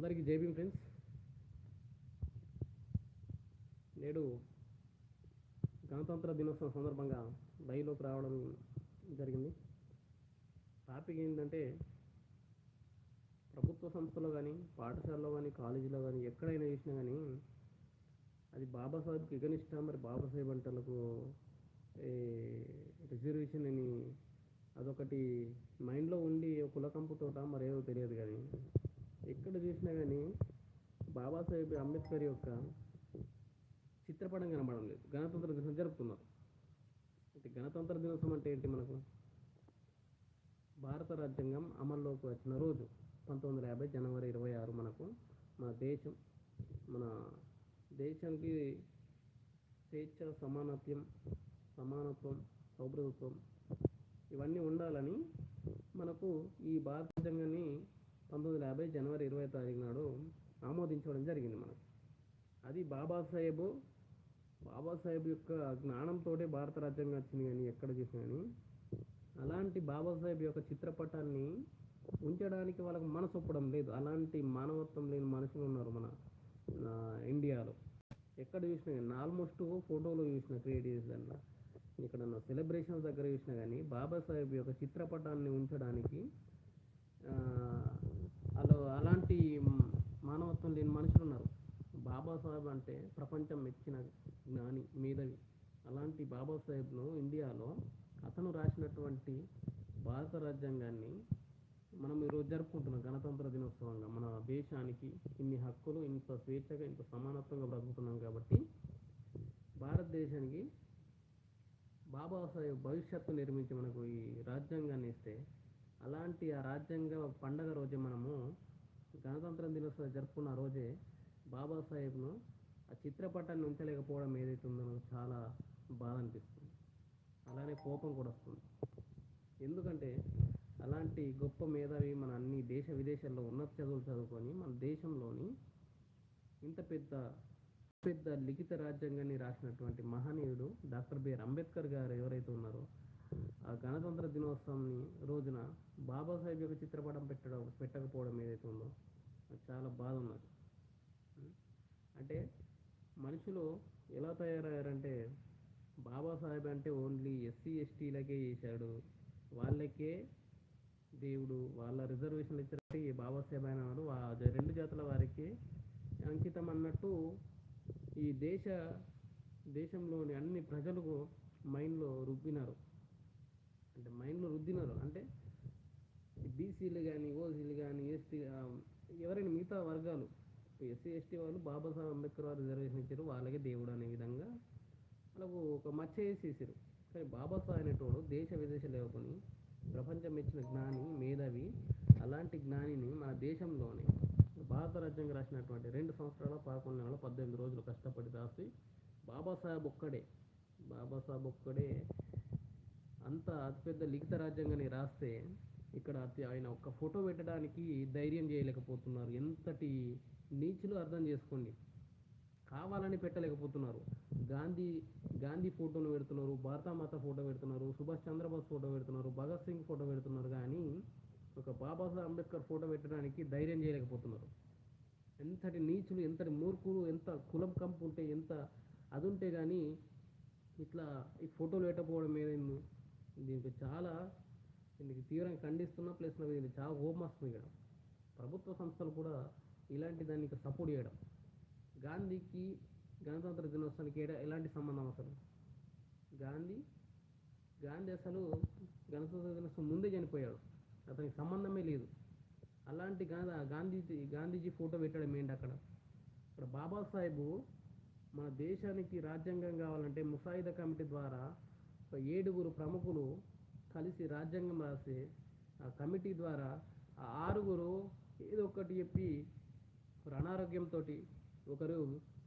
అందరికీ JB friends. నేడు గణతంత్ర దినోత్సవం సందర్భంగా లైవ్లోకి రావడం జరిగింది. టాపిక్ ఏంటంటే ప్రభుత్వ సంస్థలో కానీ పాఠశాలలో కానీ కాలేజీలో కానీ ఎక్కడైనా చేసినా కానీ అది బాబాసాహెబ్కి ఎగనిష్ట మరి బాబాసాహెబ్ అంటలకు రిజర్వేషన్ అని అదొకటి మైండ్లో ఉండి కులకంపుతోట మరేదో తెలియదు కానీ ఎక్కడ చూసినా కానీ బాబాసాహెబ్ అంబేద్కర్ యొక్క చిత్రపటం కనబడడం లేదు. గణతంత్ర దినం జరుపుతున్నారు. అంటే గణతంత్ర దినోత్సవం అంటే ఏంటి మనకు? భారత రాజ్యాంగం అమల్లోకి వచ్చిన రోజు పంతొమ్మిది వందల యాభై జనవరి ఇరవై ఆరు మనకు మన దేశం మన దేశానికి స్వేచ్ఛ సమానత్యం సమానత్వం సౌప్రభుత్వం ఇవన్నీ ఉండాలని మనకు ఈ భారత రాజ్యాంగాన్ని పంతొమ్మిది వందల యాభై జనవరి ఇరవై తారీఖు నాడు ఆమోదించడం జరిగింది మనకు. అది బాబాసాహెబ్ బాబాసాహెబ్ యొక్క జ్ఞానంతో భారత రాజ్యాంగం వచ్చింది కానీ ఎక్కడ చూసినా కానీ అలాంటి బాబాసాహెబ్ యొక్క చిత్రపటాన్ని ఉంచడానికి వాళ్ళకి మనసు ఒప్పడం లేదు. అలాంటి మానవత్వం లేని మనుషులు ఉన్నారు మన ఇండియాలో. ఎక్కడ చూసినా కానీ ఆల్మోస్ట్ ఫోటోలో చూసిన క్రియేట్ చేసి దాంట్లో ఇక్కడ సెలబ్రేషన్స్ దగ్గర చూసినా కానీ బాబాసాహెబ్ యొక్క చిత్రపటాన్ని ఉంచడానికి అలా అలాంటి మానవత్వం లేని మనుషులు ఉన్నారు. బాబాసాహెబ్ అంటే ప్రపంచం మెచ్చిన జ్ఞాని మీదవి అలాంటి బాబాసాహెబ్ను ఇండియాలో అతను రాసినటువంటి భారత రాజ్యాంగాన్ని మనం ఈరోజు జరుపుకుంటున్నాం. గణతంత్ర దినోత్సవంగా మన దేశానికి ఇన్ని హక్కులు ఇంత స్వేచ్ఛగా ఇంత సమానత్వంగా బ్రతుకుతున్నాం కాబట్టి భారతదేశానికి బాబాసాహెబ్ భవిష్యత్తు నిర్మించి మనకు ఈ రాజ్యాంగాన్ని ఇస్తే అలాంటి ఆ రాజ్యాంగ పండగ రోజే మనము గణతంత్ర దినోత్సవం జరుపుకున్న రోజే బాబాసాహెబ్ను ఆ చిత్రపటాన్ని ఉంచలేకపోవడం ఏదైతే ఉందో నాకు చాలా బాధ అనిపిస్తుంది. అలానే కోపం కూడా వస్తుంది. ఎందుకంటే అలాంటి గొప్ప మేధావి మన అన్ని దేశ విదేశాల్లో ఉన్నత చదువులు చదువుకొని మన దేశంలోని ఇంత పెద్ద పెద్ద లిఖిత రాజ్యాంగాన్ని రాసినటువంటి మహనీయుడు డాక్టర్ బిఆర్ అంబేద్కర్ గారు ఎవరైతే ఉన్నారో గణతంత్ర దినోత్సవంని రోజున బాబాసాహెబ్ యొక్క చిత్రపటం పెట్టడం పెట్టకపోవడం ఏదైతే ఉందో చాలా బాధ ఉన్నది. అంటే మనుషులు ఎలా తయారయ్యారంటే బాబాసాహెబ్ అంటే ఓన్లీ ఎస్సీ ఎస్టీలకే చేశాడు. వాళ్ళకే దేవుడు వాళ్ళ రిజర్వేషన్లు ఇచ్చినట్టు ఈ బాబాసాహెబ్ అయిన వాడు ఆ రెండు జాతుల వారికి అంకితం అన్నట్టు ఈ దేశ దేశంలోని అన్ని ప్రజలకు మైండ్లో రుబ్బినారు. అంటే మైండ్లో రుద్దినారు. అంటే బీసీలు కానీ ఓసీలు కానీ ఎస్టీ ఎవరైనా మిగతా వర్గాలు ఎస్సీ ఎస్టీ వాళ్ళు బాబాసాహెబ్ అంబేద్కర్ వారు రిజర్వేషన్ ఇచ్చారు. వాళ్ళకే దేవుడు అనే విధంగా వాళ్ళకు ఒక మచ్చ వేసేసారు. కానీ బాబాసాహెబ్ అనేటోడు దేశ విదేశాలు లేవుకొని ప్రపంచం ఇచ్చిన జ్ఞాని మేధావి అలాంటి జ్ఞానిని మన దేశంలోనే భారత రాజ్యాంగం రాసినటువంటి రెండు సంవత్సరాల పదకొండు నెలల పద్దెనిమిది రోజులు కష్టపడి రాసి బాబాసాహెబ్ ఒక్కడే బాబాసాహెబ్ ఒక్కడే అంత అతిపెద్ద లిఖిత రాజ్యాంగాన్ని రాస్తే ఇక్కడ ఆయన ఒక్క ఫోటో పెట్టడానికి ధైర్యం చేయలేకపోతున్నారు. ఎంతటి నీచులు అర్థం చేసుకోండి. కావాలని పెట్టలేకపోతున్నారు. గాంధీ గాంధీ ఫోటోను పెడుతున్నారు భారతమాత ఫోటో పెడుతున్నారు సుభాష్ చంద్రబోస్ ఫోటో పెడుతున్నారు భగత్ సింగ్ ఫోటో పెడుతున్నారు. కానీ ఒక బాబాసాహెబ్ అంబేద్కర్ ఫోటో పెట్టడానికి ధైర్యం చేయలేకపోతున్నారు. ఎంతటి నీచులు ఎంతటి మూర్ఖులు ఎంత కులం కంపు ఉంటే ఎంత అది ఉంటే కానీ ఇట్లా ఈ ఫోటోలు పెట్టకపోవడం ఏదైంది దీనికి చాలా దీనికి తీవ్రంగా ఖండిస్తున్నా ప్లస్ నాకు దీనికి చాలా కోపం వస్తుంది ఇక్కడ ప్రభుత్వ సంస్థలు కూడా ఇలాంటి దానికి సపోర్ట్ చేయడం. గాంధీకి గణతంత్ర దినోత్సవానికి ఎలాంటి సంబంధం అసలు? గాంధీ గాంధీ అసలు గణతంత్ర దినోత్సవం ముందే చనిపోయాడు. అతనికి సంబంధమే లేదు. అలాంటి గాంధీ గాంధీజీ గాంధీజీ ఫోటో పెట్టడం ఏంటి అక్కడ? ఇక్కడ బాబాసాహెబు మన దేశానికి రాజ్యాంగం కావాలంటే ముసాయిదా కమిటీ ద్వారా ఒక ఏడుగురు ప్రముఖులు కలిసి రాజ్యాంగం రాసి ఆ కమిటీ ద్వారా ఆ ఆరుగురు ఏదో ఒకటి చెప్పి ఒకరు అనారోగ్యంతో ఒకరు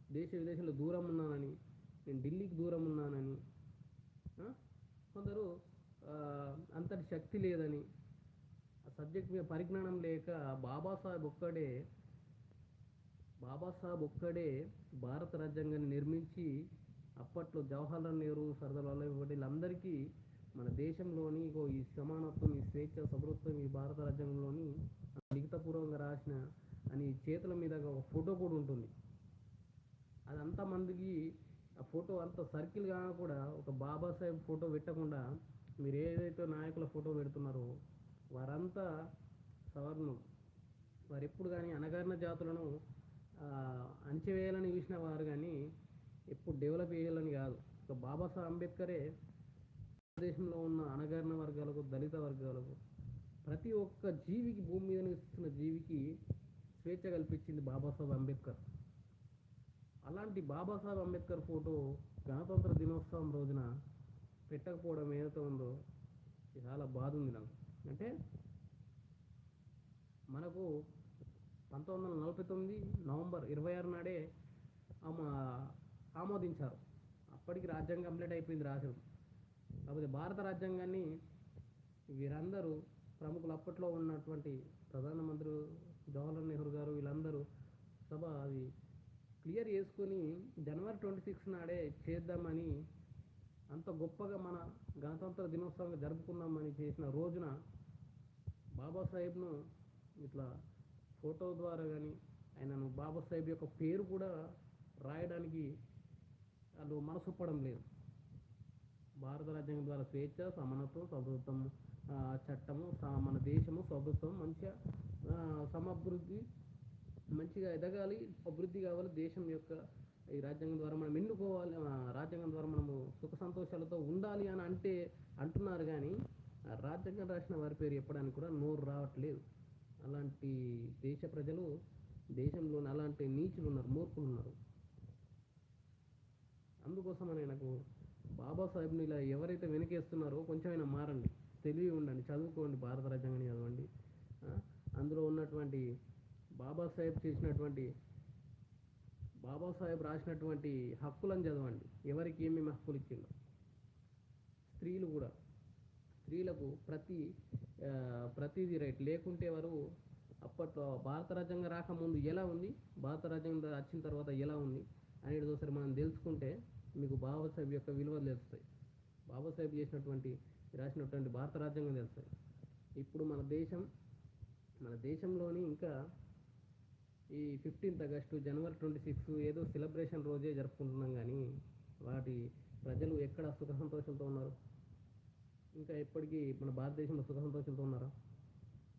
దేశ విదేశంలో దూరం ఉన్నానని నేను ఢిల్లీకి దూరం ఉన్నానని కొందరు అంతటి శక్తి లేదని ఆ సబ్జెక్ట్ మీద పరిజ్ఞానం లేక బాబాసాహెబ్ ఒక్కడే బాబాసాహెబ్ ఒక్కడే భారత రాజ్యాంగాన్ని నిర్మించి అప్పట్లో జవహర్లాల్ నెహ్రూ సర్దార్ వల్లభాయ్ పటేల్ అందరికీ మన దేశంలోని ఇగో ఈ సమానత్వం ఈ స్వేచ్ఛ సభృత్వం ఈ భారత రాజ్యంలోని లిఖితపూర్వకంగా రాసిన అని చేతుల మీద ఒక ఫోటో కూడా ఉంటుంది. అదంతా మందికి ఆ ఫోటో అంత సర్కిల్గా కూడా ఒక బాబాసాహెబ్ ఫోటో పెట్టకుండా మీరు ఏదైతే నాయకుల ఫోటో పెడుతున్నారో వారంతా సవర్ణం. వారు ఎప్పుడు కానీ అనగారిన జాతులను అణచివేయాలని చూసిన వారు కానీ ఎప్పుడు డెవలప్ చేయాలని కాదు. ఒక బాబాసాహెబ్ అంబేద్కరే దేశంలో ఉన్న అణగారిన వర్గాలకు దళిత వర్గాలకు ప్రతి ఒక్క జీవికి భూమి మీద నివసిస్తున్న జీవికి స్వేచ్ఛ కల్పించింది బాబాసాహెబ్ అంబేద్కర్. అలాంటి బాబాసాహెబ్ అంబేద్కర్ ఫోటో గణతంత్ర దినోత్సవం రోజున పెట్టకపోవడం ఏదైతే ఉందో చాలా బాధ ఉంది నాకు. అంటే మనకు పంతొమ్మిది వందల నలభై తొమ్మిది నవంబర్ ఇరవై ఆరు నాడే ఆమో ఆమోదించారు. అప్పటికి రాజ్యాంగం కంప్లీట్ అయిపోయింది రాసడం కాకపోతే భారత రాజ్యాంగాన్ని వీరందరూ ప్రముఖులు అప్పట్లో ఉన్నటువంటి ప్రధానమంత్రి జవహర్లాల్ నెహ్రూ గారు వీళ్ళందరూ సభ అది క్లియర్ చేసుకొని జనవరి ట్వంటీ సిక్స్ నాడే చేద్దామని అంత గొప్పగా మన గణతంత్ర దినోత్సవం జరుపుకుందామని చేసిన రోజున బాబాసాహెబ్ను ఇట్లా ఫోటో ద్వారా కానీ ఆయనను బాబాసాహెబ్ యొక్క పేరు కూడా రాయడానికి వాళ్ళు మనసొప్పడం లేదు. భారత రాజ్యాంగం ద్వారా స్వేచ్ఛ సమానత్వం సభృత్వం చట్టము స- మన దేశము సౌభృత్వం మంచిగా సమభివృద్ధి మంచిగా ఎదగాలి అభివృద్ధి కావాలి దేశం యొక్క ఈ రాజ్యాంగం ద్వారా మనం ఎన్నుకోవాలి ఆ, రాజ్యాంగం ద్వారా మనము సుఖ సంతోషాలతో ఉండాలి అని అంటే అంటున్నారు కానీ రాజ్యాంగం రాసిన వారి పేరు చెప్పడానికి కూడా నోరు రావట్లేదు. అలాంటి దేశ ప్రజలు దేశంలోని అలాంటి నీచులు ఉన్నారు మూర్ఖులు ఉన్నారు. అందుకోసం అని నాకు బాబాసాహెబ్ని ఇలా ఎవరైతే వెనకేస్తున్నారో కొంచెమైనా మారండి. తెలివి ఉండండి చదువుకోండి భారత రాజ్యాంగాన్ని చదవండి. అందులో ఉన్నటువంటి బాబాసాహెబ్ చేసినటువంటి బాబాసాహెబ్ రాసినటువంటి హక్కులను చదవండి. ఎవరికి ఏమేమి హక్కులు ఇచ్చిండో. స్త్రీలు కూడా స్త్రీలకు ప్రతి ప్రతిదీ రైట్. లేకుంటే వారు అప్పట్లో భారత రాజ్యాంగం రాకముందు ఎలా ఉంది భారత రాజ్యాంగం వచ్చిన తర్వాత ఎలా ఉంది అనేది ఒకసారి మనం తెలుసుకుంటే మీకు బాబాసాహెబ్ యొక్క విలువలు తెలుస్తాయి. బాబాసాహెబ్ చేసినటువంటి రాసినటువంటి భారత రాజ్యాంగం తెలుస్తాయి. ఇప్పుడు మన దేశం మన దేశంలోని ఇంకా ఈ ఫిఫ్టీన్త్ ఆగస్టు జనవరి ట్వంటీ సిక్స్ ఏదో సెలబ్రేషన్ రోజే జరుపుకుంటున్నాం కానీ వాటి ప్రజలు ఎక్కడ సుఖ సంతోషంతో ఉన్నారు? ఇంకా ఎప్పటికీ మన భారతదేశంలో సుఖ సంతోషంతో ఉన్నారా?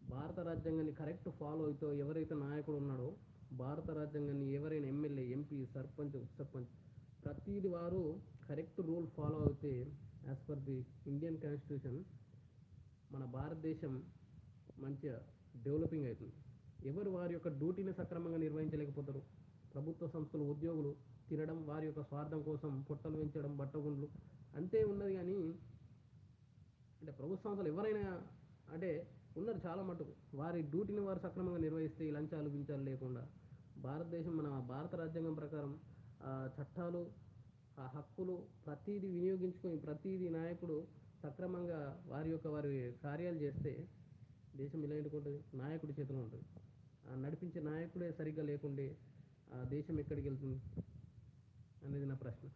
భారత రాజ్యాంగాన్ని కరెక్ట్ ఫాలో అవుతూ ఎవరైతే నాయకుడు ఉన్నాడో భారత రాజ్యాంగాన్ని ఎవరైనా ఎమ్మెల్యే ఎంపీ సర్పంచ్ ఉప సర్పంచ్ ప్రతిది వారు కరెక్ట్ రూల్ ఫాలో అవుతే as per the Indian constitution మన భారతదేశం మంచిగా డెవలపింగ్ అవుతుంది. ఎవరు వారి యొక్క డ్యూటీని సక్రమంగా నిర్వహించలేకపోతారు? ప్రభుత్వ సంస్థలు ఉద్యోగులు తినడం వారి యొక్క స్వార్థం కోసం పొట్టలు పెంచడం బట్టగుండ్లు అంతే ఉన్నది కానీ అంటే ప్రభుత్వ సంస్థలు ఎవరైనా అంటే ఉన్నారు చాలా మటుకు. వారి డ్యూటీని వారు సక్రమంగా నిర్వహిస్తే లంచాలు గించాలు లేకుండా. భారతదేశం మన భారత రాజ్యాంగం ప్రకారం చట్టాలు ఆ హక్కులు ప్రతిదీ వినియోగించుకొని ప్రతిదీ నాయకుడు సక్రమంగా వారి యొక్క వారి కార్యాలు చేస్తే దేశం ఇలా ఎందుకుంటుంది నాయకుడి చేతిలో ఉంటుంది. ఆ నడిపించే నాయకుడే సరిగ్గా లేకుండే ఆ దేశం ఎక్కడికి వెళ్తుంది అనేది నా ప్రశ్న.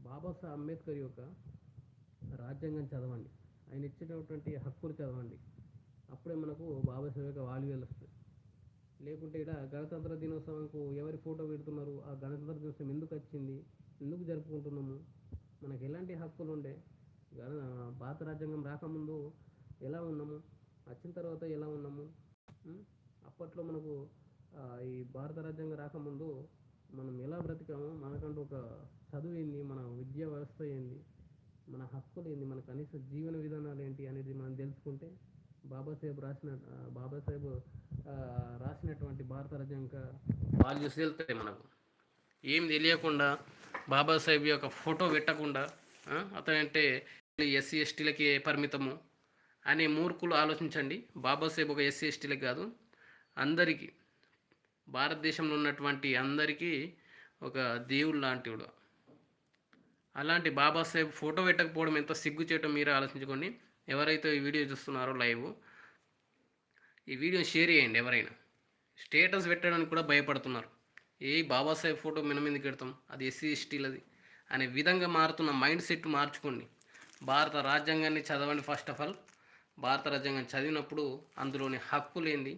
బాబాసాహెబ్ అంబేద్కర్ యొక్క రాజ్యాంగం చదవండి. ఆయన ఇచ్చినటువంటి హక్కులు చదవండి. అప్పుడే మనకు బాబాసాహెబ్ యొక్క వాల్యూలు వస్తాయి లేకుంటే ఇక్కడ గణతంత్ర దినోత్సవంకు ఎవరి ఫోటో పెడుతున్నారు? ఆ గణతంత్ర దినోత్సవం ఎందుకు వచ్చింది? ఎందుకు జరుపుకుంటున్నాము? మనకు ఎలాంటి హక్కులు ఉండే? గణ భారత రాజ్యాంగం రాకముందు ఎలా ఉన్నాము? వచ్చిన తర్వాత ఎలా ఉన్నాము? అప్పట్లో మనకు ఈ భారత రాజ్యాంగం రాకముందు మనం ఎలా బ్రతికామో? మనకంటూ ఒక చదువు ఏంది? మన విద్యా వ్యవస్థ ఏంది? మన హక్కులు ఏంది? మన కనీస జీవన విధానాలు ఏంటి అనేది మనం తెలుసుకుంటే బాబాసాహెబ్ రాసిన బాబాసాహెబ్ రాసినటువంటి భారత రాజ్యాంగ వాల్యూస్ తెలుస్తాయి మనకు. ఏం తెలియకుండా బాబాసాహెబ్ యొక్క ఫోటో పెట్టకుండా అతనంటే ఎస్సీ ఎస్టీలకి పరిమితము అనే మూర్ఖులు ఆలోచించండి. బాబాసాహెబ్ ఒక ఎస్సీ ఎస్టీలకు కాదు. అందరికీ భారతదేశంలో ఉన్నటువంటి అందరికీ ఒక దేవుడు లాంటివాడు. అలాంటి బాబాసాహెబ్ ఫోటో పెట్టకపోవడం ఎంత సిగ్గు చేయటం మీరు ఆలోచించుకోండి. ఎవరైతే ఈ వీడియో చూస్తున్నారో లైవ్ ఈ వీడియో షేర్ చేయండి ఎవరైనా. స్టేటస్ పెట్టడానికి కూడా భయపడుతున్నారు. ఏ బాబాసాహెబ్ ఫోటో మనం ఎందుకు పెడతాం? అది ఎస్సీ ఎస్టీలది. అనే విధంగా మారుతున్న మైండ్ సెట్ మార్చుకోండి. భారత రాజ్యాంగాన్ని చదవండి ఫస్ట్ ఆఫ్ ఆల్. భారత రాజ్యాంగం చదివినప్పుడు అందులోని హక్కులేంది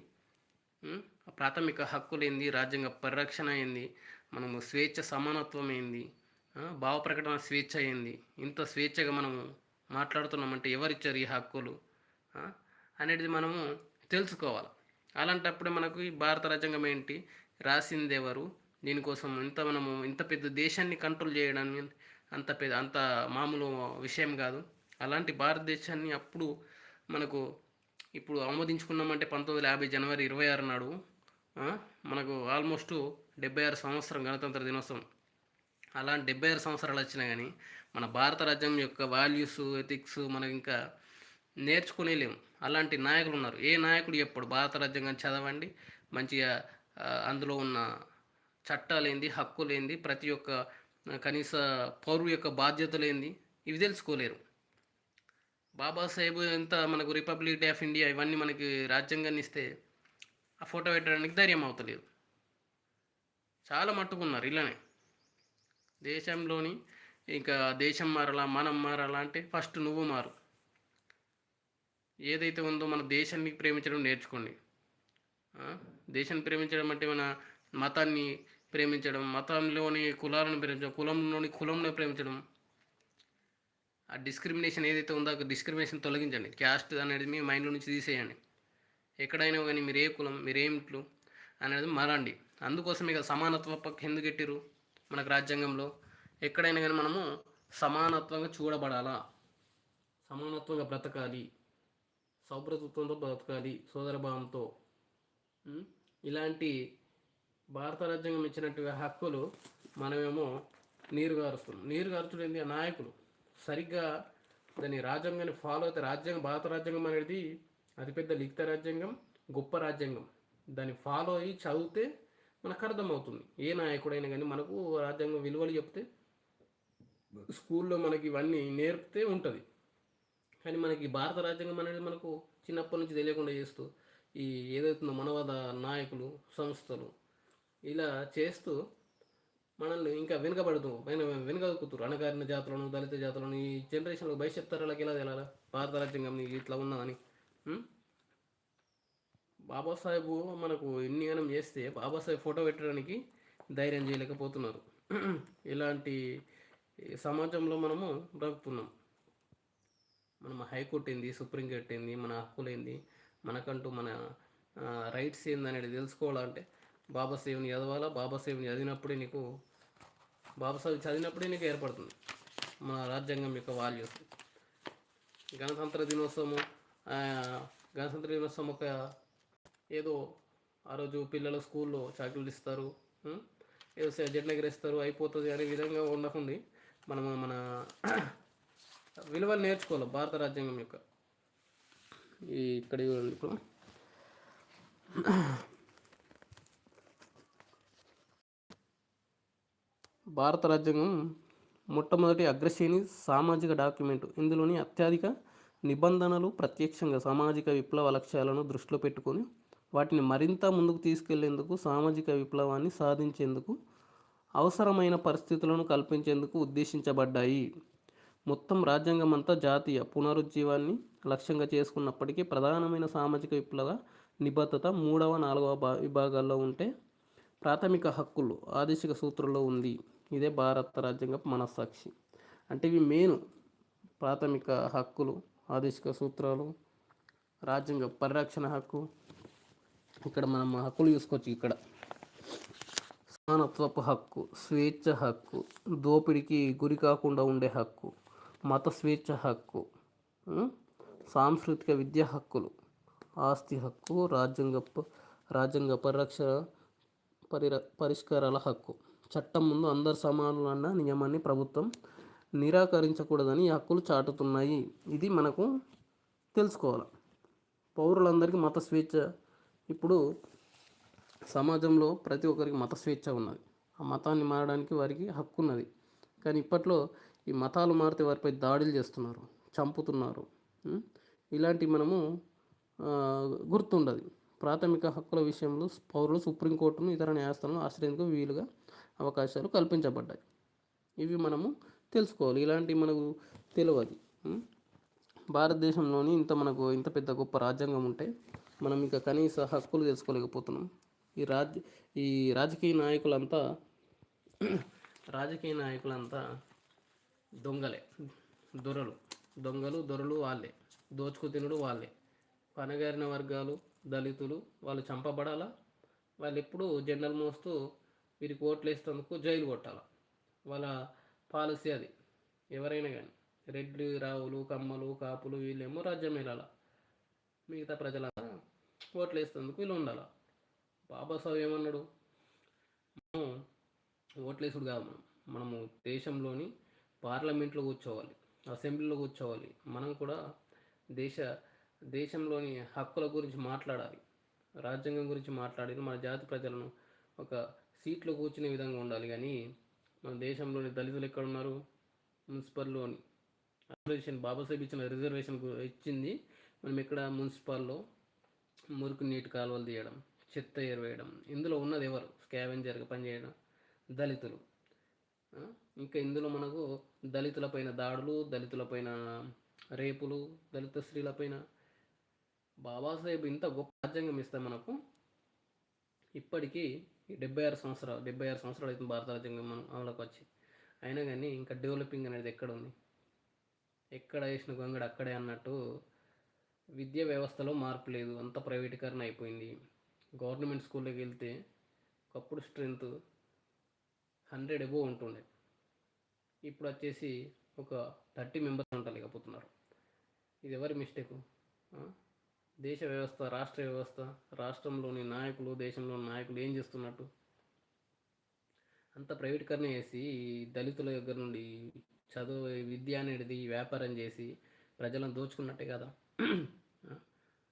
ప్రాథమిక హక్కులు ఏంది రాజ్యాంగ పరిరక్షణ ఏంది మనము స్వేచ్ఛ సమానత్వం ఏంది భావప్రకటన భావ ప్రకటన స్వేచ్ఛ ఏంది ఇంత స్వేచ్ఛగా మనము మాట్లాడుతున్నామంటే ఎవరిచ్చారు ఈ హక్కులు అనేది మనము తెలుసుకోవాలి. అలాంటప్పుడే మనకు ఈ భారత రాజ్యాంగం ఏంటి? రాసింది ఎవరు దీనికోసం ఇంత మనము ఇంత పెద్ద దేశాన్ని కంట్రోల్ చేయడానికి అంత పెద్ద అంత మామూలు విషయం కాదు. అలాంటి భారతదేశాన్ని అప్పుడు మనకు ఇప్పుడు ఆమోదించుకున్నామంటే పంతొమ్మిది వందల యాభై జనవరి ఇరవై ఆరు నాడు మనకు ఆల్మోస్ట్ డెబ్బై ఆరు సంవత్సరం గణతంత్ర దినోత్సవం. అలా డెబ్బై ఆరు సంవత్సరాలు వచ్చినా కానీ మన భారత రాజ్యం యొక్క వాల్యూస్ ఎథిక్స్ మనకి ఇంకా నేర్చుకునేలేము అలాంటి నాయకులు ఉన్నారు. ఏ నాయకుడు ఎప్పుడు భారత రాజ్యాంగం చదవండి మంచిగా అందులో ఉన్న చట్టాలేంది హక్కులేంది ప్రతి ఒక్క కనీస పౌరు యొక్క బాధ్యతలేంది ఇవి తెలుసుకోలేరు. బాబాసాహెబ్ ఎంత మనకు రిపబ్లిక్ డే ఆఫ్ ఇండియా ఇవన్నీ మనకి రాజ్యాంగాన్ని ఇస్తే ఆ ఫోటో పెట్టడానికి ధైర్యం అవుతలేదు. చాలా మట్టుకున్నారు ఇలానే. దేశంలోని ఇంకా దేశం మారాలా మనం మారాలా అంటే ఫస్ట్ నువ్వు మారు. ఏదైతే ఉందో మన దేశాన్ని ప్రేమించడం నేర్చుకోండి. దేశాన్ని ప్రేమించడం అంటే మన మతాన్ని ప్రేమించడం మతంలోని కులాలను ప్రేమించడం కులంలోని కులంలో ప్రేమించడం. ఆ డిస్క్రిమినేషన్ ఏదైతే ఉందో ఆ డిస్క్రిమినేషన్ తొలగించండి. క్యాస్ట్ అనేది మీ మైండ్లో నుంచి తీసేయండి. ఎక్కడైనా కానీ మీరు ఏ కులం మీరే ఏమిట్లు అనేది మారండి. అందుకోసమే ఇక సమానత్వ పక్క ఎందుకు పెట్టిరు మనకు రాజ్యాంగంలో? ఎక్కడైనా కానీ మనము సమానత్వంగా చూడబడాలా? సమానత్వంగా బ్రతకాలి. సౌభ్రతత్వంతో బ్రతకాలి సోదరభావంతో? ఇలాంటి భారత రాజ్యాంగం ఇచ్చినట్టుగా హక్కులు మనమేమో నీరు గారుస్తున్నాం నీరు గార్చడం నాయకులు. సరిగ్గా దాని రాజ్యాంగాన్ని ఫాలో అయితే రాజ్యాంగం భారత రాజ్యాంగం అనేది అతిపెద్ద లిఖిత రాజ్యాంగం గొప్ప రాజ్యాంగం. దాన్ని ఫాలో అయ్యి చదివితే మనకు అర్థమవుతుంది. ఏ నాయకుడైనా కానీ మనకు రాజ్యాంగం విలువలు చెప్తే స్కూల్లో మనకి ఇవన్నీ నేర్పితే ఉంటుంది. కానీ మనకి భారత రాజ్యాంగం అనేది మనకు చిన్నప్పటి నుంచి తెలియకుండా చేస్తూ ఈ ఏదైతుందో మనవాద నాయకులు సంస్థలు ఇలా చేస్తూ మనల్ని ఇంకా వెనుకబడుతూ వెన వెనుకదుకుతురు అణగారిన జాతులను దళిత జాతులను ఈ జనరేషన్లో భవిష్యత్ తరాలకు ఎలా తెలాలా? భారత రాజ్యాంగం ఇట్లా ఉన్నదని ఉం? బాబాసాహెబ్ మనకు ఎన్ని గణం చేస్తే బాబాసాహెబ్ ఫోటో పెట్టడానికి ధైర్యం చేయలేకపోతున్నారు. ఇలాంటి సమాజంలో మనము బ్రతుకుతున్నాం. మనం హైకోర్టు ఏంది సుప్రీంకోర్టు ఏంది మన హక్కులేంది మనకంటూ మన రైట్స్ ఏంది అనేది తెలుసుకోవాలంటే బాబాసాహెబ్ని చదవాలా? బాబాసాహెబ్ని చదివినప్పుడే నీకు బాబాసాహెబ్ చదివినప్పుడే నీకు ఏర్పడుతుంది మన రాజ్యాంగం యొక్క వాల్యూస్. గణతంత్ర దినోత్సవము గణతంత్ర దినోత్సవం ఒక ఏదో ఆ రోజు పిల్లలు స్కూల్లో చాకరీలు ఇస్తారు ఏదో జెట్ జెండా ఎగరేస్తారు అయిపోతుంది అనే విధంగా ఉండకుండా మనము మన విలువలు నేర్చుకోవాలి భారత రాజ్యాంగం యొక్క. ఈ ఇక్కడ చూడండి ఇప్పుడు. భారత రాజ్యాంగం మొట్టమొదటి అగ్రశ్రేణి సామాజిక డాక్యుమెంట్. ఇందులోని అత్యధిక నిబంధనలు ప్రత్యక్షంగా సామాజిక విప్లవ లక్ష్యాలను దృష్టిలో పెట్టుకొని వాటిని మరింత ముందుకు తీసుకెళ్ళేందుకు సామాజిక విప్లవాన్ని సాధించేందుకు అవసరమైన పరిస్థితులను కల్పించేందుకు ఉద్దేశించబడ్డాయి. మొత్తం రాజ్యాంగం అంతా జాతీయ పునరుజ్జీవాన్ని లక్ష్యంగా చేసుకున్నప్పటికీ ప్రధానమైన సామాజిక విప్లవ నిబద్ధత మూడవ నాలుగవ భా విభాగాల్లో ఉంటే ప్రాథమిక హక్కులు ఆదేశిక సూత్రంలో ఉంది. ఇదే భారత రాజ్యాంగ మనస్సాక్షి. అంటే ఇవి మెయిన్ ప్రాథమిక హక్కులు ఆదేశిక సూత్రాలు రాజ్యాంగ పరిరక్షణ హక్కు. ఇక్కడ మనం హక్కులు చూసుకోవచ్చు ఇక్కడ. సమానత్వపు హక్కు స్వేచ్ఛ హక్కు దోపిడికి గురి కాకుండా ఉండే హక్కు. మత స్వేచ్ఛ హక్కు సాంస్కృతిక విద్యా హక్కులు ఆస్తి హక్కు రాజ్యాంగ రాజ్యాంగ పరిరక్షణ పరిర పరిష్కారాల హక్కు. చట్టం ముందు అందరు సమానులు అన్న నియమాన్ని ప్రభుత్వం నిరాకరించకూడదని ఈ హక్కులు చాటుతున్నాయి. ఇది మనకు తెలుసుకోవాలి. పౌరులందరికీ మత స్వేచ్ఛ ఇప్పుడు సమాజంలో ప్రతి ఒక్కరికి మత స్వేచ్ఛ ఉన్నది. ఆ మతాన్ని మారడానికి వారికి హక్కు ఉన్నది కానీ ఇప్పట్లో ఈ మతాలు మారితే వారిపై దాడులు చేస్తున్నారు చంపుతున్నారు. ఇలాంటి ఇలాంటివి మనము గుర్తుండదు. ప్రాథమిక హక్కుల విషయంలో పౌరులు సుప్రీంకోర్టును ఇతర న్యాయస్థానాలను ఆశ్రయించుకు వీలుగా అవకాశాలు కల్పించబడ్డాయి. ఇవి మనము తెలుసుకోవాలి. ఇలాంటివి మనకు తెలియదు భారతదేశంలోని ఇంత మనకు ఇంత పెద్ద గొప్ప రాజ్యాంగం ఉంటే మనం ఇంకా కనీస హక్కులు తెలుసుకోలేకపోతున్నాం. ఈ రాజ్య ఈ రాజకీయ నాయకులంతా రాజకీయ నాయకులంతా దొంగలే. దొరలు. దొంగలు దొరలు వాళ్ళే. దోచుకు తినుడు వాళ్ళే. పనగారిన వర్గాలు దళితులు వాళ్ళు చంపబడాలా? వాళ్ళు ఎప్పుడు జెండలు మోస్తూ వీరికి ఓట్లు వేసేందుకు జైలు కొట్టాలా? వాళ్ళ పాలసీ అది. ఎవరైనా కానీ రెడ్లు రావులు కమ్మలు కాపులు వీళ్ళేమో రాజ్యం వెళ్ళాల మిగతా ప్రజల ఓట్లు వేసేందుకు వీళ్ళు ఉండాలి? బాబాసాహెబ్ ఏమన్నాడు? మనం ఓట్లేసుడు కాదు మనం. మనము దేశంలోని పార్లమెంట్లో కూర్చోవాలి అసెంబ్లీలో కూర్చోవాలి. మనం కూడా దేశ దేశంలోని హక్కుల గురించి మాట్లాడాలి రాజ్యాంగం గురించి మాట్లాడి మన జాతి ప్రజలను ఒక సీట్లో కూర్చునే విధంగా ఉండాలి. కానీ మన దేశంలోని దళితులు ఎక్కడ ఉన్నారు? మున్సిపల్లోని రిజర్వేషన్ బాబాసాహెబ్ ఇచ్చిన రిజర్వేషన్ ఇచ్చింది. మనం ఇక్కడ మున్సిపాల్లో మురికి నీటి కాలువలు తీయడం చెత్త ఎరవేయడం. ఇందులో ఉన్నది ఎవరు? స్కావెంజర్గా పనిచేయడం దళితులు. ఇంకా ఇందులో మనకు దళితులపైన దాడులు దళితులపైన రేపులు దళిత స్త్రీలపైన బాబాసాహెబ్ ఇంత గొప్ప రాజ్యాంగం ఇస్తే మనకు ఇప్పటికీ డెబ్బై ఆరు సంవత్సరాలు డెబ్బై ఆరు సంవత్సరాలు అవుతుంది భారత రాజ్యాంగం మనం అమలుకి వచ్చి. అయినా కానీ ఇంకా డెవలపింగ్ అనేది ఎక్కడ ఉంది? ఎక్కడ వేసిన గొంగడు అక్కడే అన్నట్టు విద్యా వ్యవస్థలో మార్పు లేదు అంత ప్రైవేటీకరణ అయిపోయింది. గవర్నమెంట్ స్కూల్లోకి వెళ్తే ఒకప్పుడు స్ట్రెంత్ హండ్రెడ్ ఎబో ఉంటుండే. ఇప్పుడు వచ్చేసి ఒక థర్టీ మెంబర్స్ ఉండలేకపోతున్నారు. ఇది ఎవరి మిస్టేకు దేశ వ్యవస్థ రాష్ట్ర వ్యవస్థ రాష్ట్రంలోని నాయకులు దేశంలోని నాయకులు ఏం చేస్తున్నట్టు? అంత ప్రైవేటీకరణ చేసి దళితుల దగ్గర నుండి చదువు విద్య అనేది వ్యాపారం చేసి ప్రజలను దోచుకున్నట్టే కదా?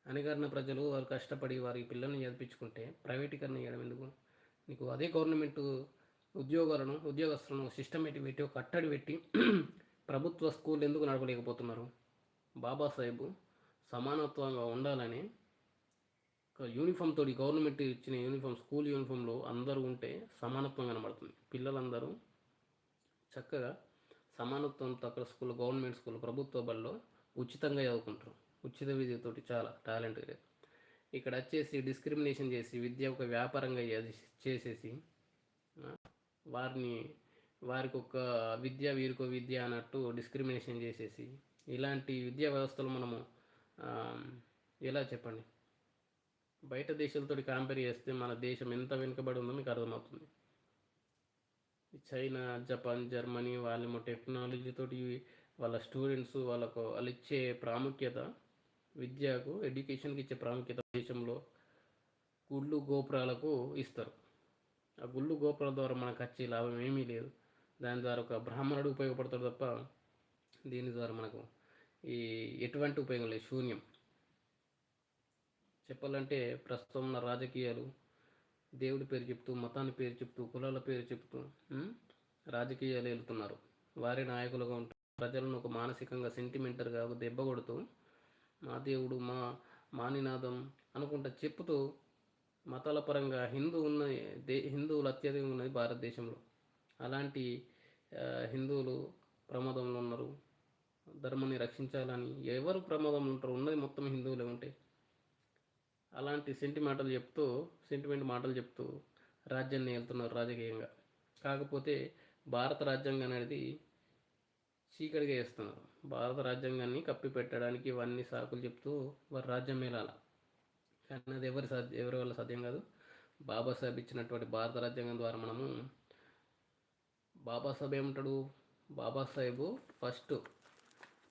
అణగారిన ప్రజలు వారు కష్టపడి వారి పిల్లల్ని చదివించుకుంటే ప్రైవేటీకరణ చేయడం ఎందుకు? నీకు అదే గవర్నమెంట్ ఉద్యోగాలను ఉద్యోగస్తులను సిస్టమేటిక్ పెట్టి ఒక కట్టడి పెట్టి ప్రభుత్వ స్కూల్ ఎందుకు నడపలేకపోతున్నారు? బాబాసాహెబ్ సమానత్వంగా ఉండాలని యూనిఫామ్ తోటి గవర్నమెంట్ ఇచ్చిన యూనిఫామ్ స్కూల్ యూనిఫామ్లో అందరూ ఉంటే సమానత్వం కనబడుతుంది. పిల్లలందరూ చక్కగా సమానత్వంతో అక్కడ స్కూల్ గవర్నమెంట్ స్కూల్ ప్రభుత్వ బడిలో ఉచితంగా చదువుకుంటారు. ఉచిత విద్యతోటి చాలా టాలెంట్ ఇక్కడ వచ్చేసి డిస్క్రిమినేషన్ చేసి విద్య ఒక వ్యాపారంగా చేసేసి వారిని వారికి ఒక విద్య వీరికి విద్య అన్నట్టు డిస్క్రిమినేషన్ చేసేసి ఇలాంటి విద్యా వ్యవస్థలు మనము ఎలా చెప్పండి? బయట దేశాలతో కంపేర్ చేస్తే మన దేశం ఎంత వెనుకబడి ఉందో మీకు అర్థమవుతుంది. చైనా జపాన్ జర్మనీ వాళ్ళేమో టెక్నాలజీతోటి వాళ్ళ స్టూడెంట్స్ వాళ్ళకు వాళ్ళు ఇచ్చే ప్రాముఖ్యత విద్యకు ఎడ్యుకేషన్కి ఇచ్చే ప్రాముఖ్యత దేశంలో గుళ్ళు గోపురాలకు ఇస్తారు. ఆ గుళ్ళు గోపురాల ద్వారా మనకు వచ్చే లాభం ఏమీ లేదు. దాని ద్వారా ఒక బ్రాహ్మణుడు ఉపయోగపడతాడు తప్ప దీని ద్వారా మనకు ఈ ఎటువంటి ఉపయోగం లేదు. శూన్యం. చెప్పాలంటే ప్రస్తుతం ఉన్న రాజకీయాలు దేవుడి పేరు చెప్తూ మతాన్ని పేరు చెప్తూ కులాల పేరు చెప్తూ రాజకీయాలు వెళ్తున్నారు వారి నాయకులుగా ఉంటూ ప్రజలను ఒక మానసికంగా సెంటిమెంటర్గా దెబ్బ కొడుతూ మా దేవుడు మా మానినాదం అనుకుంటా చెప్తూ మతాల పరంగా హిందూ ఉన్న దే హిందువులు అత్యధికంగా ఉన్నది భారతదేశంలో. అలాంటి హిందువులు ప్రమాదంలో ఉన్నారు. ధర్మాన్ని రక్షించాలని ఎవరు ప్రమాదంలో ఉంటారు ఉన్నది మొత్తం హిందువులే ఉంటాయి. అలాంటి సెంటిమెంటలు చెప్తూ సెంటిమెంట్ మాటలు చెప్తూ రాజ్యాన్ని వెళ్తున్నారు రాజకీయంగా. కాకపోతే భారత రాజ్యాంగం అనేది చీకటిగా వేస్తున్నారు భారత రాజ్యాంగాన్ని కప్పి పెట్టడానికి ఇవన్నీ సాకులు చెప్తూ వారి రాజ్యం మేలాల అన్నది అది ఎవరి సాధ్య ఎవరి వల్ల సాధ్యం కాదు. బాబాసాహెబ్ ఇచ్చినటువంటి భారత రాజ్యాంగం ద్వారా మనము బాబాసాహెబ్ ఏమంటాడు? బాబాసాహెబు ఫస్ట్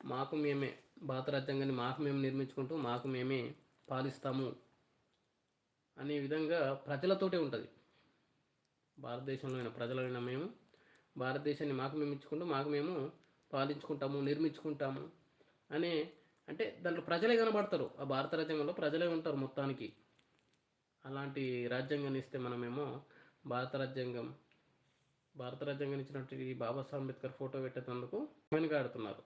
మాకు మేమే భారత రాజ్యాంగాన్ని మాకు మేము నిర్మించుకుంటూ మాకు మేమే పాలిస్తాము అనే విధంగా ప్రజలతోటే ఉంటుంది. భారతదేశంలో అయిన ప్రజలైన మేము భారతదేశాన్ని మాకు మేము ఇచ్చుకుంటూ మాకు మేము పాలించుకుంటాము నిర్మించుకుంటాము అనే అంటే దాంట్లో ప్రజలే కనబడతారు. ఆ భారత రాజ్యాంగంలో ప్రజలే ఉంటారు మొత్తానికి. అలాంటి రాజ్యాంగాన్ని ఇస్తే మనమేమో భారత రాజ్యాంగం భారత రాజ్యాంగం ఇచ్చినట్టు ఈ బాబాసాహెబ్ అంబేద్కర్ ఫోటో పెట్టేటందుకు వెనుకాడుతున్నారు.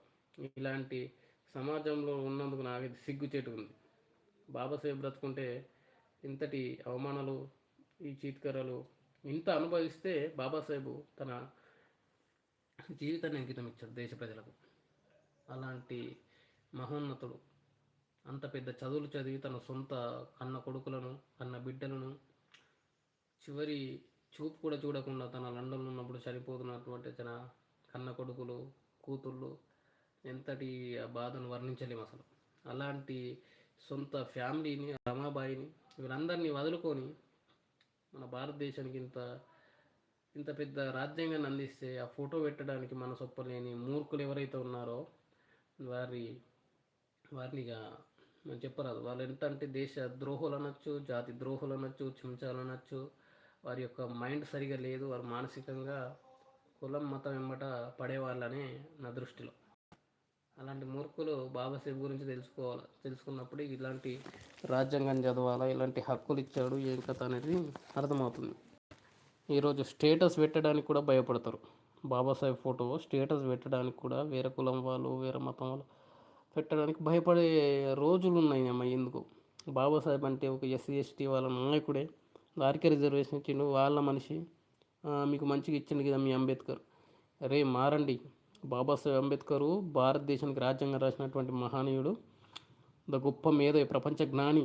ఇలాంటి సమాజంలో ఉన్నందుకు నాకు సిగ్గుచేటు ఉంది. బాబాసాహెబ్ బ్రతుకుంటే ఇంతటి అవమానాలు ఈ చీత్కరలు ఇంత అనుభవిస్తే బాబాసాహెబు తన జీవితాన్ని అంకితం ఇచ్చాడు దేశ ప్రజలకు. అలాంటి మహోన్నతుడు. అంత పెద్ద చదువులు చదివి తన సొంత కన్న కొడుకులను కన్న బిడ్డలను చివరి చూపు కూడా చూడకుండా తన లండన్లో ఉన్నప్పుడు చనిపోతున్నటువంటి తన కన్న కొడుకులు కూతుళ్ళు ఎంతటి ఆ బాధను వర్ణించలేము అసలు. అలాంటి సొంత ఫ్యామిలీని రమాబాయిని వీళ్ళందరినీ వదులుకొని మన భారతదేశానికి ఇంత ఇంత పెద్ద రాజ్యాంగాన్ని అందిస్తే ఆ ఫోటో పెట్టడానికి మన సొప్పలేని మూర్ఖులు ఎవరైతే ఉన్నారో వారి వారిని ఇక మనం చెప్పరాదు. వాళ్ళు ఎంత అంటే దేశ ద్రోహులు అనొచ్చు జాతి ద్రోహులు అనొచ్చు చెంచాలు అనొచ్చు వారి యొక్క మైండ్ సరిగా లేదు వారు మానసికంగా కులం మతం వెంబట పడేవాళ్ళనే నా దృష్టిలో. అలాంటి మూర్ఖులు బాబాసాహెబ్ గురించి తెలుసుకోవాలి తెలుసుకున్నప్పుడు ఇలాంటి రాజ్యాంగం చదవాలా ఇలాంటి హక్కులు ఇచ్చాడు ఏం కథ అనేది అర్థమవుతుంది. ఈరోజు స్టేటస్ పెట్టడానికి కూడా భయపడతారు. బాబాసాహెబ్ ఫోటో స్టేటస్ పెట్టడానికి కూడా వేరే కులం వాళ్ళు వేరే మతం వాళ్ళు పెట్టడానికి భయపడే రోజులు ఉన్నాయి అమ్మ ఎందుకు. బాబాసాహెబ్ అంటే ఒక ఎస్సీ ఎస్టీ వాళ్ళ నాయకుడే. వారికే రిజర్వేషన్ ఇచ్చిండు వాళ్ళ మనిషి. మీకు మంచిగా ఇచ్చిండు కదా మీ అంబేద్కర్. రే మారండి. బాబాసాహెబ్ అంబేద్కరు భారతదేశానికి రాజ్యాంగం రాసినటువంటి మహనీయుడు. ద గొప్ప మేధ ప్రపంచ జ్ఞాని.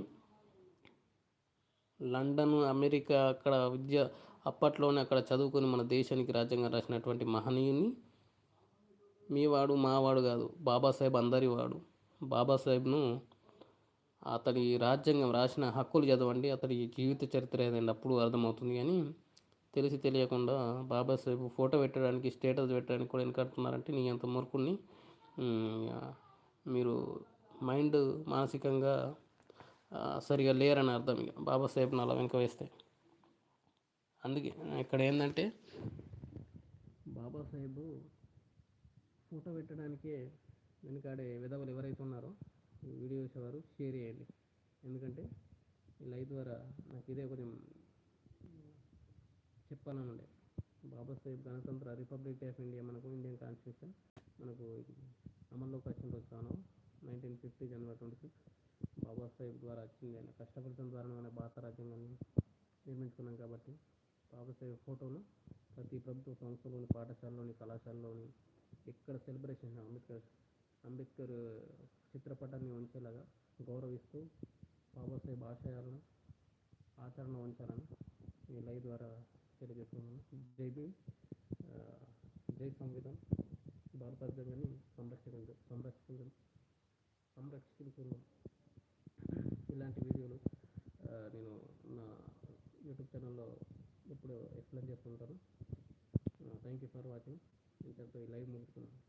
లండన్ అమెరికా అక్కడ విద్య అప్పట్లోనే అక్కడ చదువుకొని మన దేశానికి రాజ్యాంగం రాసినటువంటి మహనీయుని. మీ వాడు మావాడు కాదు. బాబాసాహెబ్ అందరి వాడు బాబాసాహెబ్ను అతడి రాజ్యాంగం రాసిన హక్కులు చదవండి. అతడి జీవిత చరిత్ర ఏదండి? అప్పుడు అర్థమవుతుంది కానీ తెలిసి తెలియకుండా బాబాసాహెబ్ ఫోటో పెట్టడానికి స్టేటస్ పెట్టడానికి కూడా వెనకడుతున్నారంటే నీ అంత మూర్ఖుడిని మీరు మైండ్ మానసికంగా సరిగా లేరని అర్థం ఇక. బాబాసాహెబ్ని అలా వెనక వేస్తే. అందుకే ఇక్కడ ఏంటంటే బాబాసాహెబ్ ఫోటో పెట్టడానికే వెనకాడే విధవలు ఎవరైతే ఉన్నారో ఈ వీడియో చూసేవారు షేర్ చేయండి. ఎందుకంటే ఈ లైవ్ ద్వారా నాకు ఇదే కొంచెం చెప్పాలని ఉండే. బాబాసాహెబ్ గణతంత్ర రిపబ్లిక్ డే ఆఫ్ ఇండియా మనకు ఇండియన్ కాన్స్టిట్యూషన్ మనకు అమల్లోకి వచ్చిన రోజు కాను నైన్టీన్ ఫిఫ్టీ జనవరి ట్వంటీ సిక్స్ బాబాసాహెబ్ ద్వారా వచ్చింది. ఆయన కష్టపడటం ద్వారా మన భారత రాజ్యాంగాన్ని నిర్మించుకున్నాం కాబట్టి బాబాసాహెబ్ ఫోటోను ప్రతి ప్రభుత్వ సంస్థలోని పాఠశాలలోని కళాశాలలోని ఎక్కడ సెలబ్రేషన్ అంబేద్కర్ అంబేద్కర్ చిత్రపటాన్ని ఉంచేలాగా గౌరవిస్తూ బాబాసాహెబ్ ఆశయాలను ఆచరణ ఉంచాలని ఈ లైవ్ ద్వారా తెలియజేస్తున్నాను. జై భీమ్. జై సంవిధాన్. భారత రాజ్యాంగాన్ని సంరక్షించ సంరక్షించడం సంరక్షించుకుందాం ఇలాంటి వీడియోలు నేను నా యూట్యూబ్ ఛానల్లో ఇప్పుడు ఎక్స్ప్లెయిన్ చేస్తుంటాను. Thank you for watching. ఇంతటితో ఈ లైవ్ ముగుతున్నాను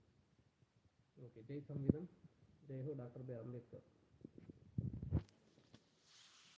ఓకే జై సంవిధాన్. జై హో డాక్టర్ బి అంబేద్కర్.